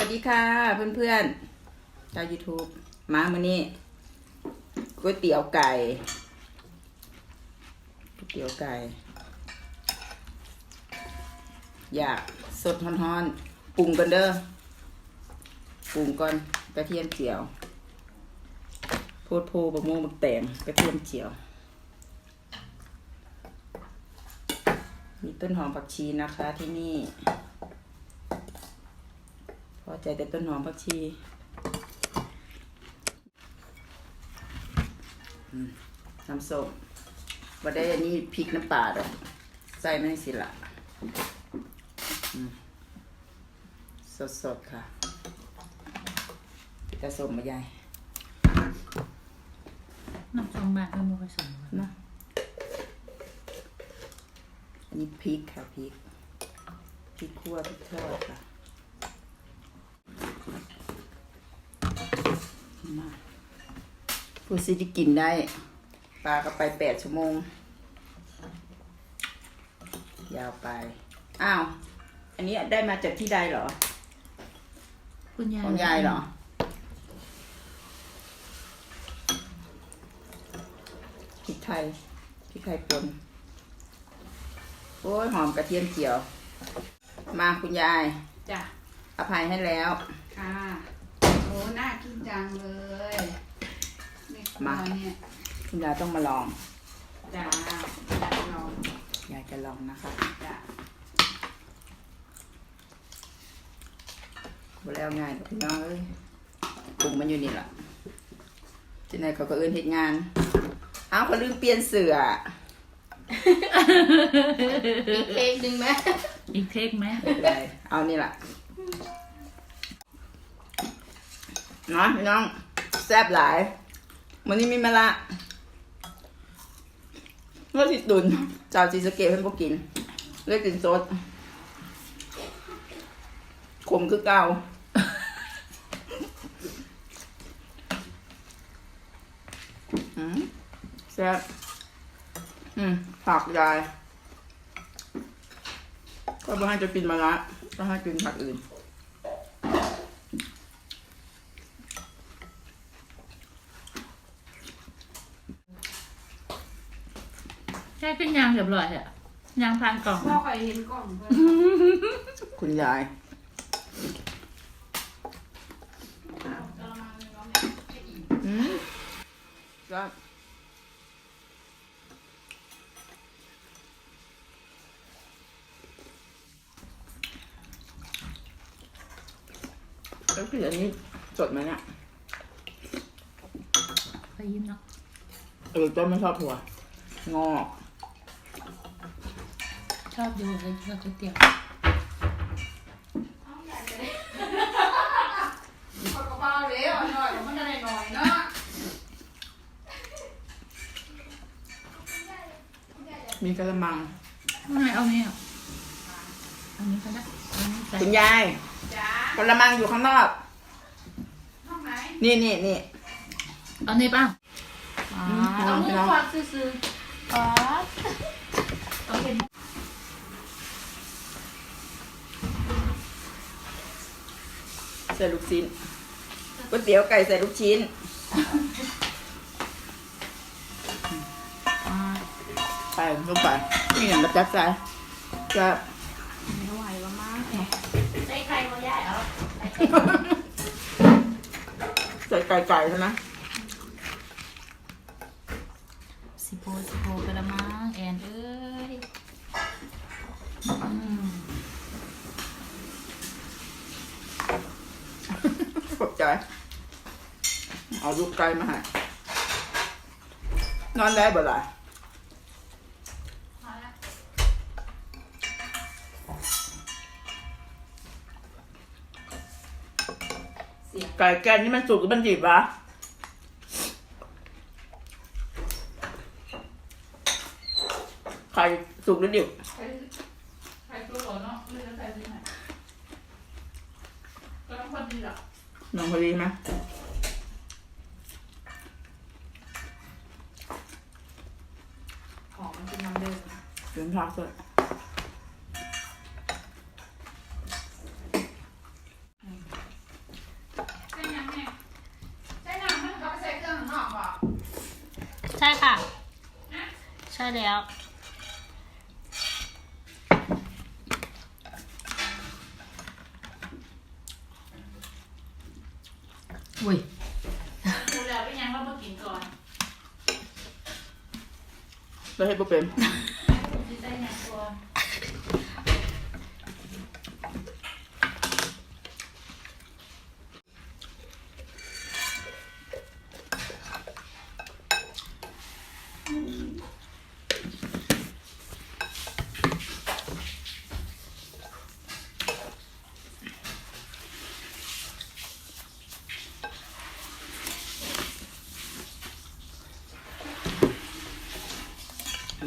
วัสดีค่ะเพื่อนๆชาว YouTube มามื้อนี้ก๋วยเตี๋ยวไก่ก๋วยเตี๋ยวไก่ อยากสดฮ้อนๆปรุงกันเด้อปรุงก่อนกระเทียมเจียวโพดโพบะม่วงบะแตงกระเทียมเจียว มีต้นหอมผักชีนะคะที่นี่ พอใจแต่ต้นหอมผักชีอืมน้ำส้มว่าได้อันนี้พริกน้ำปลาดอกใส่ไม่สิละอืมสดๆค่ะจะสมมายายน้ำสองบาทก็ไม่ค่อยสมกันเนาะอันนี้พริกค่ะพริกพริกคั่วพริกทอดค่ะ มาผู้ซิจะกินได้ ปลาก็ไปแปดชั่วโมง ยาวไป อ้าว อันนี้ได้มาจากที่ใดเหรอ คุณยายของยายเหรอ พริกไทย พริกไทยป่น โอ้ย หอมกระเทียมเจียว มาคุณยาย จ้ะ อภัยให้แล้ว ค่ะ โอ้น่ากินจังเลยในครัว มาเนี่ยคุณยายต้องมาลองจ้าอยากลองยายจะลองนะคะจ้ะบ่แล้วง่ายกับพี่น้องเอ้ยปรุงมันอยู่นี่แหละที่ไหนเขาก็เอื้นเฮ็ดงาน อ้าวเขาลืมเปลี่ยนเสือเค้กดึงไหมอีกเทคไหมไม่เป็นไรเอานี่แหละเนาะพี่น้องแซ่บหลาย มันนี้มีมะละเมื่อสิตุนจ้าจีสเกตเพิ่นบ่กินเลยกินสดขมคือเก่าอืมแซ่บอืมผักยาย ก็ไม่ให้จะกินมะระก็ให้กินผักอื่น แค่ขึ้นยางเรียบร้อยอะยางพานกล่องพ่อคอยเห็นกล่องเพิ่นคุณยายเอามาเลยเนาะแม่ให้อีกอืมก็แล้วคืออันนี้สดไหมเนี่ยไปยิ้มเนาะ เออต้นไม่ชอบถั่วงอก ชอบดูเลยชอบก๋วยเตี๋ยวขอกระเป๋าเร็วหน่อยมันจะได้หน่อยเนาะมีกระมังไม่เอาเนี่ย อันนี้ก็ได้อันนี้ใส่คุณยายจ้ากระมังอยู่ข้างนอก ห้องไหนนี่นี่นี่เอานี่ป่ะอ๋อน้องพี่น้อควาซื้ออ๋อต้องเป็น ใส่ลูกชิ้นก๋วยเตี๋ยวไก่ใส่ลูกชิ้นอ่าไปลงไปนี่อย่างกระจัดใส่จะไม่ไหวว่ามากแหมๆได้ใครมาย่ายเอาใส่ไก่ไก่ใช่ไหม สิโพสิโพกระมังแอนเอ้ยอืม ขอบใจ เอา ลูกไก่มาให้นอนได้บ่ล่ะมาแล้วไก่แกนนี่มันสุกหรือมันดิบวะไข่สุกหรือดิบใครใครตัวก่อนเนาะไม่ได้ใครที่ไหนก็ต้องคนดีหรอกน้องพอดีไหม เป็นผักสดใช่ค่ะ ใช่แล้ว อุ้ยดูแล้วเป็นยังว่าเมื่อกินก่อน แล้วให้ปุ๊เป็น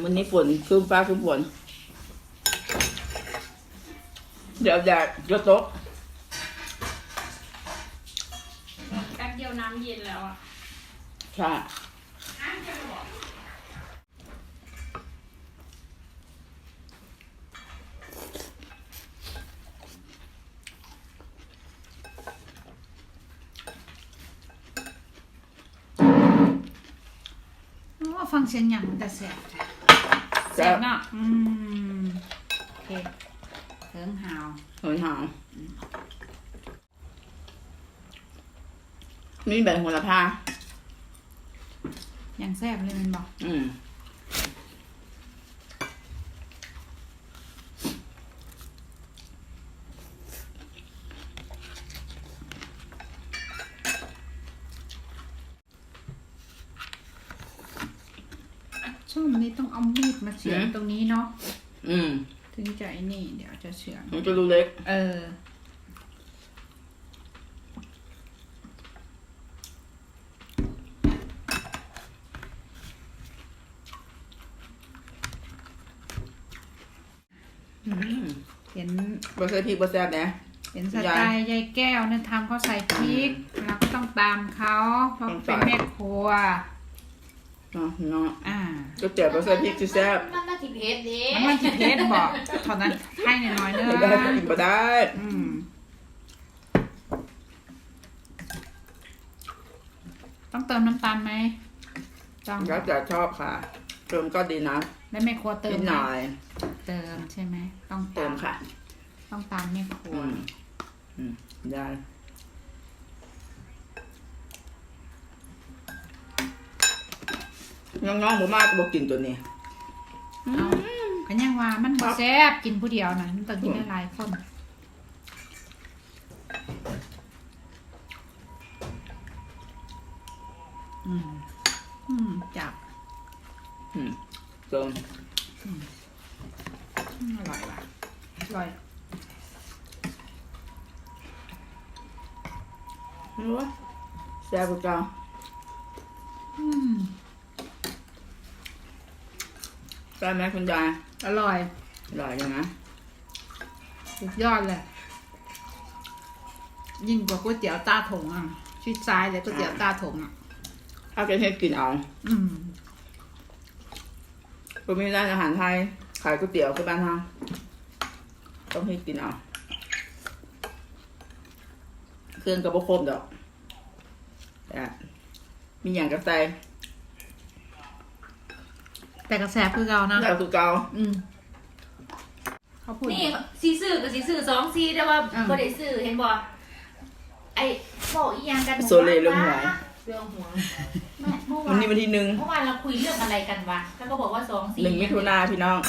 วันนี้ฝนครึ้มฟ้าครึ้มฝน เดี๋ยวแดดจะตกแป๊บเดียวน้ำเย็นแล้วอะใช่ว่าฟังเสียงอย่างมันจะแสบจ้ะ แสแซ่บบเนาะอืมโอเคเถิงหาวหอยหางนี่แบบหัวละพาอย่างแซ่บเลยแมันบอกอืม ช่วงนี้ต้องเอามีดมาเสียบตรงนี้เนาะอืม ถึงจะไอ้นี่ เดี๋ยวจะเฉือนมันจะรูเล็ก เอออืมเห็นบะเซพริกบะแซ่บนะ เห็นสไตล์ยายแก้วเนี่ยทำเขาใส่พริกเราก็ต้องตามเขาเพราะเป็นแม่ครัว เนาะเนาะอ่าก็เจ็บบะเซพริกจะแซ่บมันน่าจิเพชรดิมันมันจะเพชรบอกถอดนั้นให้หน่อยๆเนไม่ได้อะกินบ่ได้อืมต้องเติมน้ำตาลไหมต้องแล้วแต่ชอบค่ะเติมก็ดีนะแล้วแม่ครัวเตินิมดหน่อยเติมใช่ไหมต้องเติมค่ะ ต้องตามแม่ครัว อืมอืมได้ น้องๆผมมากบอกกินตัวนี้ เอาก็ยังว่ามันบ่แซ่บกินผู้เดียวนะมันต้องกินหลายๆคนอืมอืมจับอืมเติมอืมอร่อยว่ะอร่อยรู้ว่าแซ่บกว่าเก่าอืม แซ่บไหมคุณยายอร่อย อร่อยยังนะสุดยอดเลย ยิ่งกว่าก๋วยเตี๋ยวตาถงอะชิดซ้ายเลยก๋วยเตี๋ยวตาถงอะถ้าเป็นให้กินเอาอืมผมมีร้านอาหารไทย ขายก๋วยเตี๋ยวที่บ้านทางต้องให้กินเอาเครื่องก็บ่ครบดอกแต่มีอย่างกระใส่ แต่กระแสคือเรานะแล้วคือเก่าอืมเขาพูด นี่ซีซื้อกับซีซื้อสองซีแต่ว่าอืมก็ได้ซื้อเห็นบ่ไอ้บอกอีหยังกันโซเลเรื่องหวย เรื่องหัวแม่เมื่อวัวานนนี้วันที่หนึ่งเมื่อวานเราคุยเรื่องอะไรกันวะแล้วก็บอกว่าสองซีหนึ่งมิถุนาพี่น้อง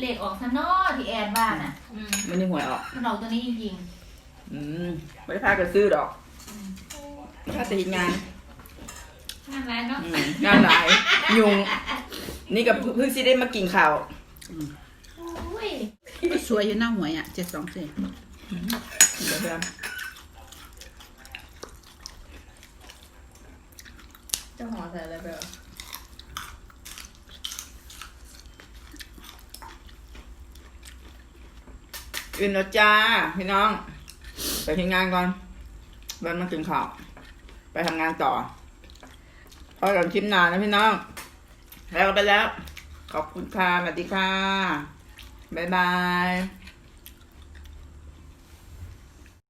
เลขออกซะเนอที่แอนว่าน่ะ อืมไม่ได้หวยออก มันออกตัวนี้จริงอืมไม่ได้พากันซื้อดอกถ้าจะเห็นงานๆนั่นแหละเนาะอืมงานหลาย ยุง นี่กับเพิ่งสิได้มากินข้าวโอ้ยสวยอยู่หน้าหวยอะเจ็ดสองสี่เดี๋ยวเพื่อนจะห่อใส่อะไรไปอะอื่นแล้วจ้า พี่น้อง ไปทำงานก่อนวันมากินข้าว ไปทำงานต่อพอกันคลิปหนานนะพี่น้อง แล้วไปแล้ว ขอบคุณค่ะสวัสดีค่ะ บ๊ายบาย